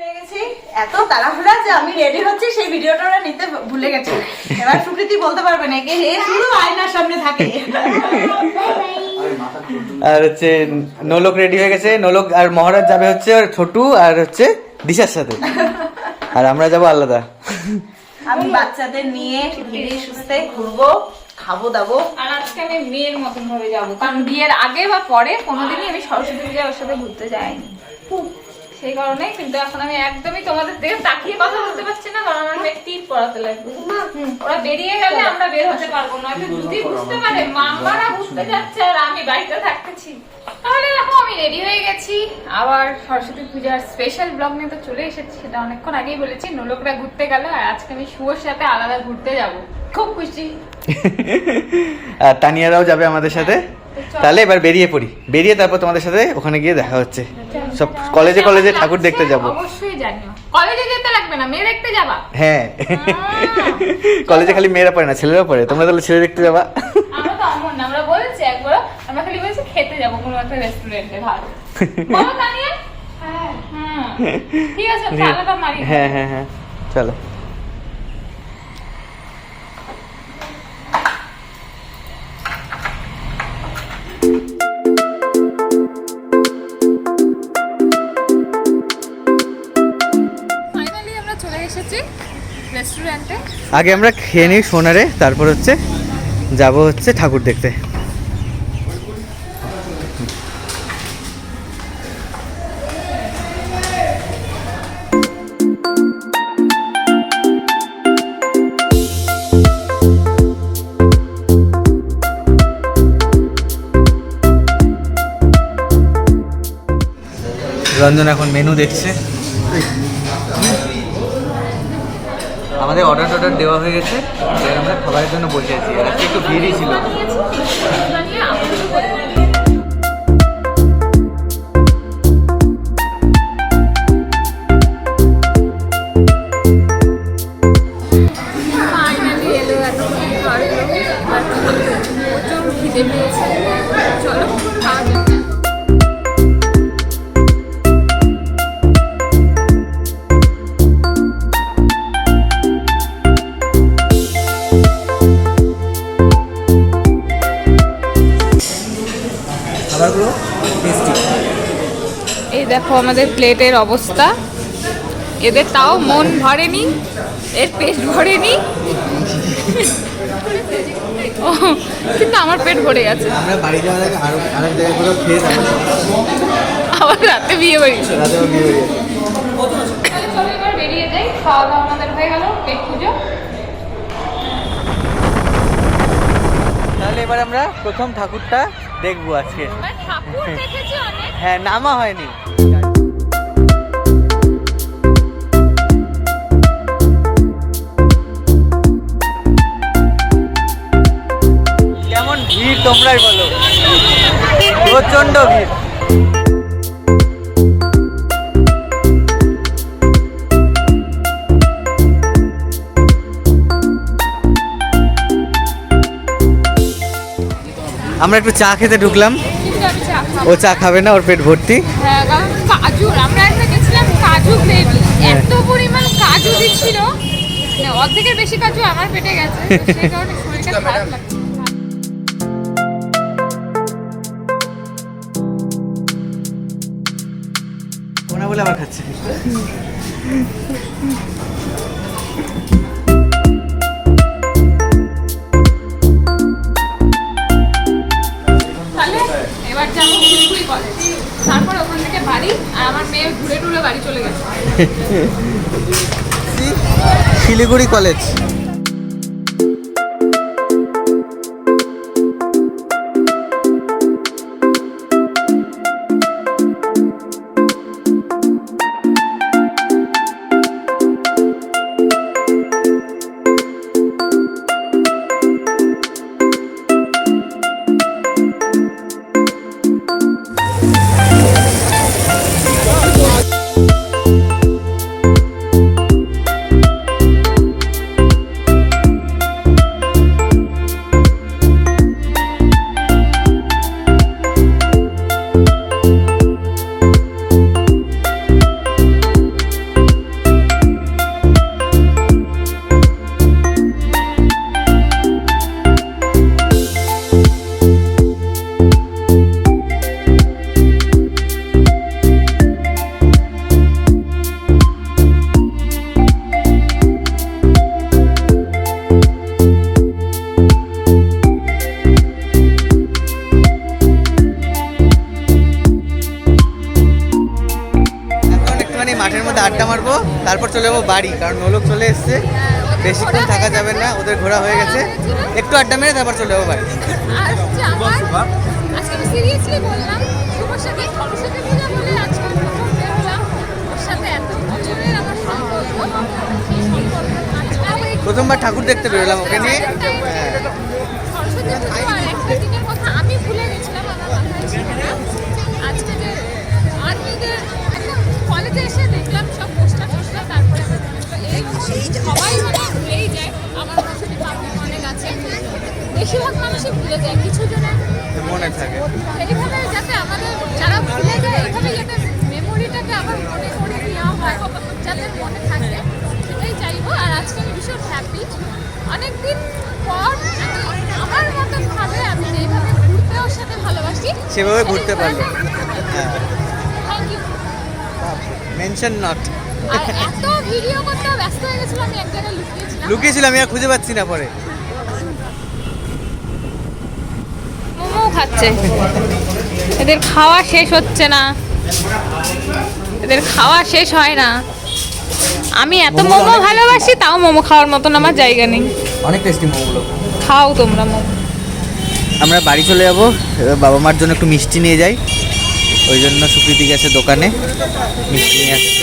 হয়ে গেছি। এত তাড়াহুড়া যে আমি রেডি হচ্ছি সেই ভিডিওটা ওরা নিতে ভুলে গেছে। এবার সুকৃতি বলতে পারবে না কে এ শুধু আয়নার সামনে থাকে। আর হচ্ছে নোলক রেডি হয়ে গেছে। নোলক আর মহারাজ যাবে হচ্ছে আর ছোটু আর হচ্ছে দিশার সাথে। আর আমরা যাব আলাদা। আমি বাচ্চাদের নিয়ে ধীরে সুস্থে ঘুরবো খাব দাবো। আর আজকে আমি মেয়ের মতন ভাবে যাব। কারণ বিয়ের আগে বা পরে কোনোদিনই আমি সরস্বতী পূজায় ওর সাথে ঘুরতে যাইনি। সেই কারণে কিন্তু এখন আমি একদমই তোমাদের দিকে তাকিয়ে কথা বলতে পারছি না কারণ আমার মেয়ে টিপ পড়াতে লাগবে। ওরা বেরিয়ে গেলে আমরা বের হতে পারব না যদি বুঝতে পারে মামারা ঘুরতে যাচ্ছে আর আমি বাড়িতে থাকতেছি। তাহলে দেখো আমি রেডি হয়ে গেছি। আবার সরস্বতী পূজার স্পেশাল ব্লগ নিয়ে তো চলে এসেছি সেটা অনেকক্ষণ আগেই বলেছি নোলকরা ঘুরতে গেল আর আজকে আমি শুভর সাথে আলাদা ঘুরতে যাব। খুব খুশি। আর তানিয়ারাও যাবে আমাদের সাথে। তাহলে এবার বেরিয়ে পড়ি। বেরিয়ে তারপর তোমাদের সাথে ওখানে গিয়ে দেখা হচ্ছে। সব কলেজে কলেজে ঠাকুর দেখতে যাব। অবশ্যই জানিও। কলেজে যেতে লাগবে না মেয়ে দেখতে যাবা। হ্যাঁ। কলেজে খালি মেয়েরা পড়ে না ছেলেরাও পড়ে। তোমরা তাহলে ছেলে দেখতে যাবা। আমরা তো অমন না আমরা বলছি একবার আমরা খালি বলছি খেতে যাব কোনো একটা রেস্টুরেন্টে ভালো বলো তানিয়া। হ্যাঁ। ঠিক আছে তাহলে মারি। হ্যাঁ হ্যাঁ হ্যাঁ। চলো। আগে আমরা খেয়ে নিই সোনারে, তারপর হচ্ছে যাব হচ্ছে ঠাকুর দেখতে। রঞ্জন এখন মেনু দেখছে। আমাদের অর্ডার টর্ডার দেওয়া হয়ে গেছে। আমরা খাবারের জন্য বসে আছি আজকে একটু ভিড়ই ছিল। বানিয়ে খাবারগুলো টেস্টি এই দেখো আমাদের প্লেটের অবস্থা। এদের তাও মন ভরেনি এর পেট ভরেনি। ও, কিন্তু আমার পেট ভরে গেছে। আমরা বাড়ি যাওয়ার আগে আরও আরেক জায়গায় কোথাও খেয়ে যাব। আবার রাতে বিয়ে বাড়ি। রাতে বিয়ে চলো এবার বেরিয়ে যাই খাওয়া দাওয়া আমাদের হয়ে গেল পেট পুজো। তাহলে এবার আমরা প্রথম ঠাকুরটা দেখব আজকে। অনেক। হ্যাঁ নামা হয়নি। কেমন ভিড় তোমরাই বলো। প্রচণ্ড ভিড়। আমরা একটু চা খেতে ঢুকলাম। ও চা খাবে না ওর পেট ভর্তি। হ্যাঁ কাজু আমরা একটা গেছিলাম কাজু গ্রেভি। এত পরিমাণ কাজু মানে অর্ধেকের বেশি কাজু আমার পেটে গেছে সেই কারণে শরীরটা খারাপ লাগছে। বলে আবার খাচ্ছে। শিলিগুড়ি কলেজ। তারপর চলে যাব বাড়ি কারণ নোলক চলে এসছে। বেশিক্ষণ থাকা যাবে না ওদের ঘোরা হয়ে গেছে। একটু আড্ডা মেরে তারপর চলে যাব বাড়ি। প্রথমবার ঠাকুর দেখতে বেরোলাম আমি সিরিয়াসলি সেভাবে ঘুরতে পারল। হ্যাঁ মেনশন নট লুকিয়েছিলাম। আর খুঁজে পাচ্ছি না পরে। মোমো খাচ্ছে। এদের খাওয়া শেষ হচ্ছে না। এদের খাওয়া শেষ হয় না। আমি এত মোমো মোমো ভালোবাসি তাও মোমো খাওয়ার মতন আমার জায়গা নেই। অনেক টেস্টি মোমোগুলো। খাও তোমরা মোমো। আমরা বাড়ি চলে যাব। বাবা মার জন্য একটু মিষ্টি নিয়ে যাই। ওই জন্য সুপ্রীতি গেছে দোকানে। মিষ্টি নিয়ে আসছে।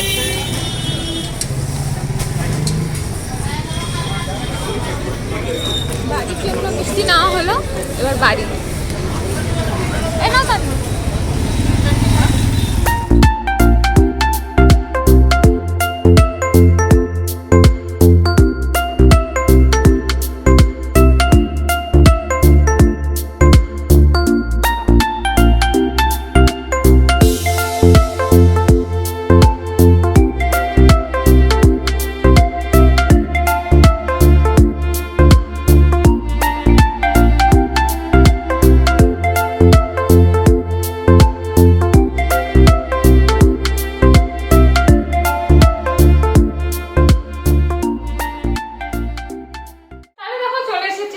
মিষ্টি এবার বাড়ি।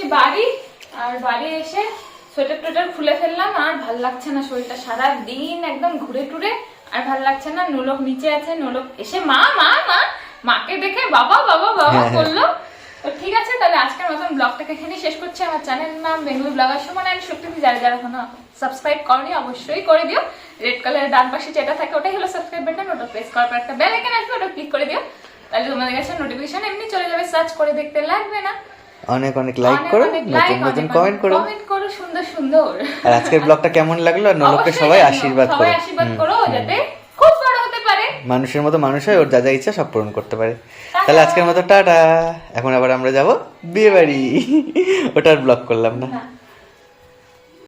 এসেছি বাড়ি আর বাড়ি এসে সোয়েটার টোয়েটার খুলে ফেললাম আর ভালো লাগছে না শরীরটা। সারা দিন একদম ঘুরে টুরে আর ভালো লাগছে না নোলক নিচে আছে নোলক এসে মা মা মা মাকে দেখে বাবা বাবা বাবা হ্যাঁ, হ্যাঁ। তো ঠিক আছে তাহলে আজকের মতন ব্লগটাকে এখানে শেষ করছি। আমার চ্যানেল নাম বেঙ্গলি ব্লগার সুমন অ্যান্ড শক্তিপি। যারা যারা এখনও সাবস্ক্রাইব করনি অবশ্যই করে দিও। রেড কালারের ডান পাশে যেটা থাকে ওটাই হলো সাবস্ক্রাইব বাটন ওটা প্রেস করার পর একটা বেল আইকন আসবে ওটা ক্লিক করে দিও। তাহলে তোমাদের কাছে নোটিফিকেশন এমনি চলে যাবে সার্চ করে দেখতে লাগবে না। অনেক অনেক লাইক করো নতুন নতুন কমেন্ট করো। কমেন্ট করো সুন্দর সুন্দর। আর আজকের ব্লগটা কেমন লাগল? আর নলককে সবাই আশীর্বাদ করো। সবাই আশীর্বাদ করো যাতে খুব বড় হতে পারে। মানুষের মতো মানুষ হয় ওর যা যা ইচ্ছা সব পূরণ করতে পারে। তাহলে আজকের মতো টাটা। এখন আবার আমরা যাব বিয়ে বাড়ি। ওটার ব্লগ করলাম না। না